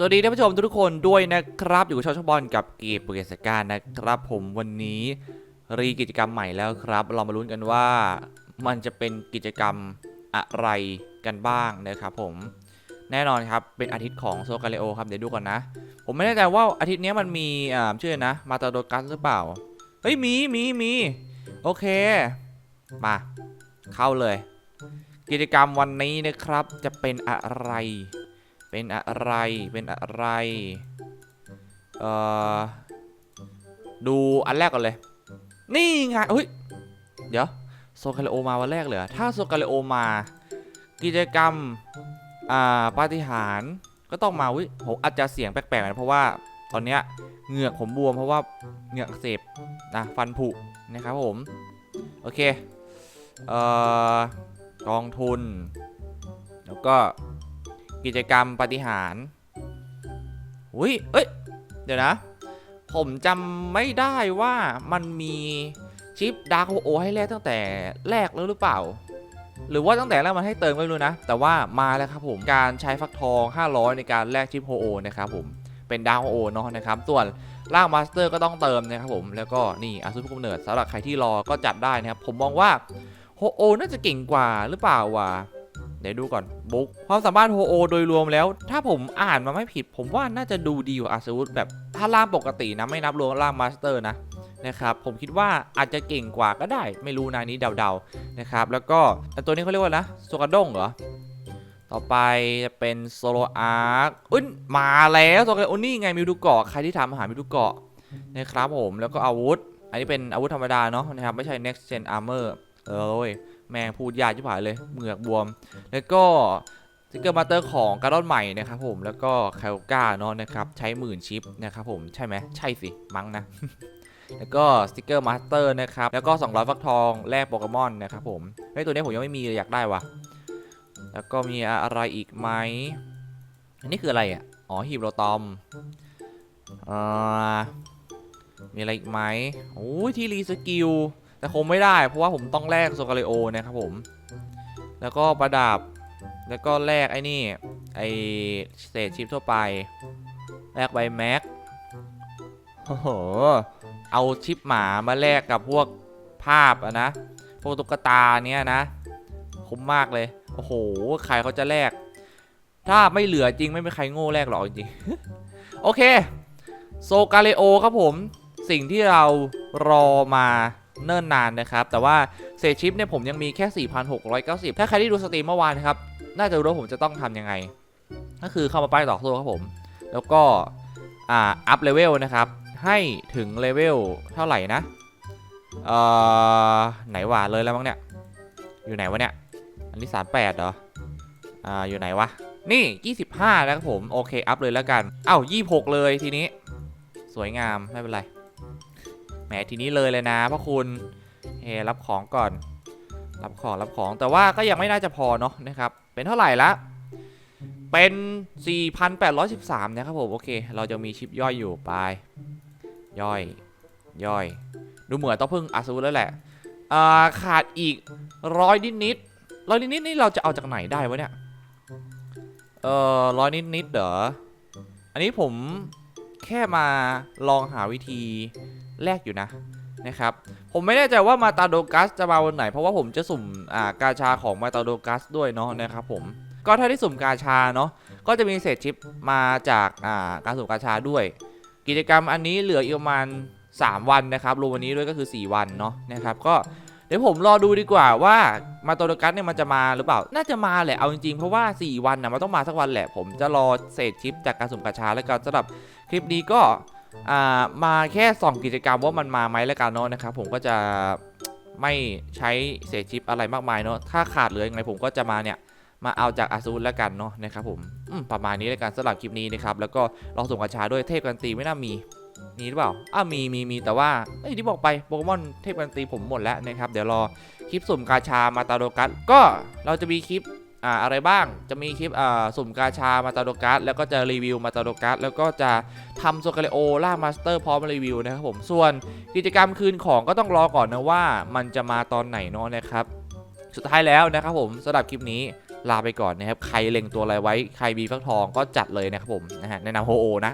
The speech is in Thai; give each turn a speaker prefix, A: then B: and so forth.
A: สวัสดีท่านผู้ชมทุกคนด้วยนะครับ อยู่กับช่อช่องบอลกับเกมโปเกสการนะครับผมวันนี้รีกิจกรรมใหม่แล้วครับ เรามาลุ้นกันว่ามันจะเป็นกิจกรรมอะไรกันบ้างนะครับผมแน่นอนครับ เป็นอาทิตย์ของโซกาเลโอครับ เดี๋ยวดูก่อนนะ ผมไม่แน่ใจว่าอาทิตย์นี้มันมีอ่าชื่อนะ มาตาโดกัสหรือเปล่า เฮ้ย มีมีมีโอเค มา เข้าเลย กิจกรรมวันนี้นะครับจะเป็นอะไร เป็นอะไร เป็นอะไร เอ่อ ดูอันแรกก่อนเลย นี่ไงเฮ้ย เดี๋ยว โซคาเลโอมาวันแรกเลยเหรอ ถ้าโซคาเลโอมา กิจกรรม อ่า ปาฏิหาริย์ก็ต้องมาวิผมอาจจะเสียงแปลกๆนะเพราะว่าตอนเนี้ยเหงือกผมบวมเพราะว่าเหงือกอักเสบนะฟันผุนะครับผม โอเค เอ่อ กองทุน แล้วก็ กิจกรรมปฏิหารอุ้ยเอ้ย เดี๋ยวนะ ผมจำไม่ได้ว่ามันมีชิปดาร์กโอให้แลกตั้งแต่แรกแล้วหรือเปล่า หรือว่าตั้งแต่แรกมันให้เติมไม่รู้นะ แต่ว่ามาแล้วครับผมการใช้ฟักทอง 500 ในการแลกชิปโฮโอนะครับผมเป็นดาร์กโอเนาะนะครับ ส่วนร่างมาสเตอร์ก็ต้องเติมนะครับผมแล้วก็นี่อาซุปกุมเนิดสำหรับใครที่รอก็จัดได้นะครับ ผมมองว่าโฮโอน่าจะเก่งกว่าหรือเปล่าวะ เดี๋ยวดูก่อนบุ๊กความสามารถโฮโอโดยรวมแล้ว ถ้าผมอ่านมาไม่ผิด ผมว่าน่าจะดูดีกว่าอาซูดแบบถ้าล่างปกตินะไม่นับรวมล่างมาสเตอร์นะนะครับผมคิดว่าอาจจะเก่งกว่าก็ได้ ไม่รู้นะนี้เดาๆนะครับแล้วก็ตัวนี้เขาเรียกว่านะโซกาด้งเหรอต่อไปจะเป็นโซโลอาร์คอุ้ยมาแล้วโซกาโอ้นี่ไงมิวดูเกาะใครที่ทำอาหารมิวดูเกาะนะครับผมแล้วก็อาวุธ อันนี้เป็นอาวุธธรรมดาเนาะนะครับไม่ใช่ next gen armor เออเว้ย แม่งพูดยากชิบหายเลยเหงือกบวม แล้วก็สติกเกอร์มาสเตอร์ของการ์ดอนใหม่นะครับผมแล้วก็คาโก้าเนาะนะครับใช้หมื่นชิปนะครับผมใช่ไหมใช่สิมั้งนะ แล้วก็สติกเกอร์มาสเตอร์นะครับแล้วก็ 200 ฟักทองแลกโปเกมอนนะครับผมไอตัวนี้ผมยังไม่มีเลยอยากได้วะแล้วก็มีอะไรอีกไหมอันนี้คืออะไรอะอ๋อฮีบโรตอมอ่ามีอะไรอีกไหมโอ้ยที่รีสกิล แต่คงไม่ได้ เพราะว่าผมต้องแลกโซกาเลโอนะครับผม แล้วก็ประดับ แล้วก็แลกไอ้นี่ ไอเศษชิปทั่วไป แลกใบแม็กโอ้โห เอาชิปหมามาแลกกับพวกภาพอะนะ พวกตุ๊กตาเนี้ยนะ คุ้มมากเลย โอ้โห ใครเขาจะแลก ถ้าไม่เหลือจริงไม่มีใครโง่แลกหรอกจริงโอเค โซกาเลโอครับผม สิ่งที่เรารอมา เนิ่นนานนะครับ แต่ว่าเศษชิปเนี่ยผมยังมีแค่ 4,690 ถ้าใครที่ดูสตรีมเมื่อวานนะครับ น่าจะรู้ว่าผมจะต้องทำยังไง ก็คือเข้ามาป้ายต่อสู้ครับผม แล้วก็อ่าอัพเลเวลนะครับ ให้ถึงเลเวลเท่าไหร่นะเอ่อไหนวะเลยแล้วมั้งเนี่ย อยู่ไหนวะเนี่ย อันนี้ 38เหรอ อ่า อยู่ไหนวะ นี่ 25แล้วครับผม โอเค อัพเลยแล้วกัน เอ้า26 เลยทีนี้ สวยงาม ไม่เป็นไร แหมทีนี้เลยเลยนะพ่อคุณเฮรับของก่อน รับของรับของแต่ว่าก็ยังไม่น่าจะพอเนาะนะครับ เป็นเท่าไหร่ละเป็น 4,813 นะครับผม โอเค เราจะมีชิปย่อยอยู่ไป ย่อย ย่อย ดูเหมือนต้องพึ่งอาซูแล้วแหละาขาดอีกร้อยนิดนิดร้อยนิดนิดนี่เราจะเอาจากไหนได้วะเนี่ย เออร้อยนิดนิดเหรอ อันนี้ผม แค่มาลองหาวิธีแลกอยู่นะนะครับ ผมไม่แน่ใจว่ามาตาโดกัสจะมาวันไหน เพราะว่าผมจะสุ่มอ่ากาชาของมาตาโดกัสด้วยเนาะนะครับผมก็ถ้าได้สุ่มกาชาเนาะก็จะมีเศษชิปมาจากอ่าการสุ่มกาชาด้วย กิจกรรมอันนี้เหลืออีกประมาณ3วันนะครับรวมวันนี้ด้วยก็คือ 4 วันเนาะนะครับ ก็ เดี๋ยวผมรอดูดีกว่าว่ามาโตโดกัสเนี่ยมันจะมาหรือเปล่า น่าจะมาแหละเอาจริงๆ เพราะว่า 4 วันนะมันต้องมาสักวันแหละ ผมจะรอเศษชิปจากการสุ่มกาชาแล้วกันสำหรับคลิปนี้ก็มาแค่ส่องกิจกรรมว่ามันมาไหมแล้วกันเนาะนะครับผมก็จะไม่ใช้เศษชิปอะไรมากมายเนาะถ้าขาดเหลือยังไงผมก็จะมาเนี่ยมาเอาจากอาซูแล้วกันเนาะนะครับผมมประมาณนี้แล้วกันสำหรับคลิปนี้นะครับแล้วก็ลองส่งกระชาด้วยเทพกันตีไม่น่ามี มีหรือเปล่าอ้ามีมีมีแต่ว่าไอ้ยที่บอกไปโปเกมอนเทพกันตีผมหมดแล้วนะครับ เดี๋ยวรอคลิปสุ่มกาชามาตาโดกัสก็เราจะมีคลิปอ่าอะไรบ้างจะมีคลิปอ่าสุ่มกาชามาตาโดกัสแล้วก็จะรีวิวมาตาโดกัสแล้วก็จะทำโซกาเลโอล่ามาสเตอร์พร้อมรีวิวนะครับผมส่วนกิจกรรมคืนของก็ต้องรอก่อนนะว่า มันจะมาตอนไหนเนาะนะครับ สุดท้ายแล้วนะครับผมสำหรับคลิปนี้ลาไปก่อนนะครับ ใครเล็งตัวอะไรไว้ ใครมีฟักทองก็จัดเลยนะครับผมนะฮะแนะนำโฮโอนะ